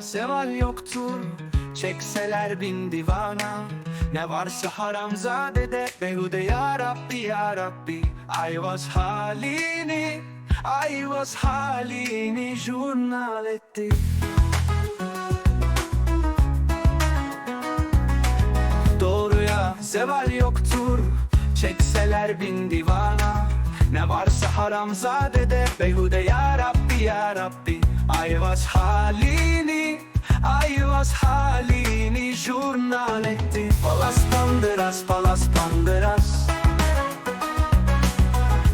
zeval yoktur Çekseler bin divana. Ne varsa haramzadede. Behude ya Rabbi ya Rabbi. Ayvaz halini Ayvaz halini Jurnal etti. Doğruya zeval yoktur. Çekseler bin divana. Ne varsa haramzadede. Beyhude ya Rabbi ya Rabbi Ayvaz halini Ayvaz halini Jurnal etti. Palas pandıras palas pandıras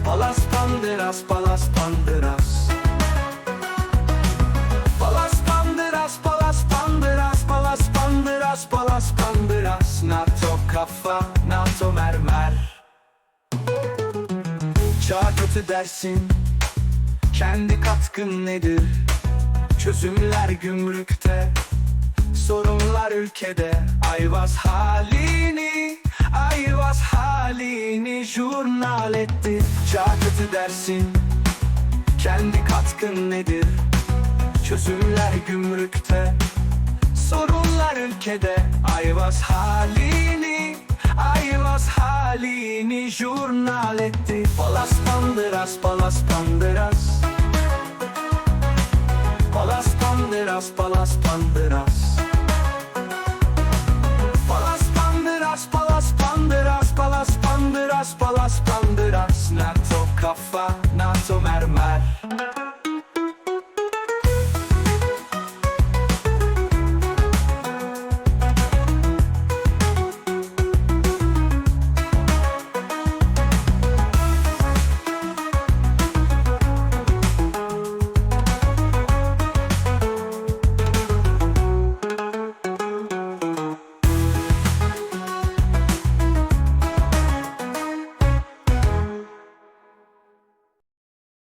Palas pandıras palas pandıras Palas pandıras, palas pandıras, palas pandıras, palas NATO kafa, NATO mermer. Çağ kötü dersin, kendi katkın nedir? Çözümler gümrükte, sorunlar ülkede. Ayvaz halini, ayvaz halini jurnal etti. Çağ kötü dersin, kendi katkın nedir? Çözümler gümrükte Sorunlar ülkede. Ayvaz halini Ayvaz halini Jurnal etti. Palas pandıras palas pandıras Pandıras, Palas Pandıras Palas Pandıras, Palas Pandıras Palas Pandıras, Palas Pandıras NATO kafa, NATO mermer.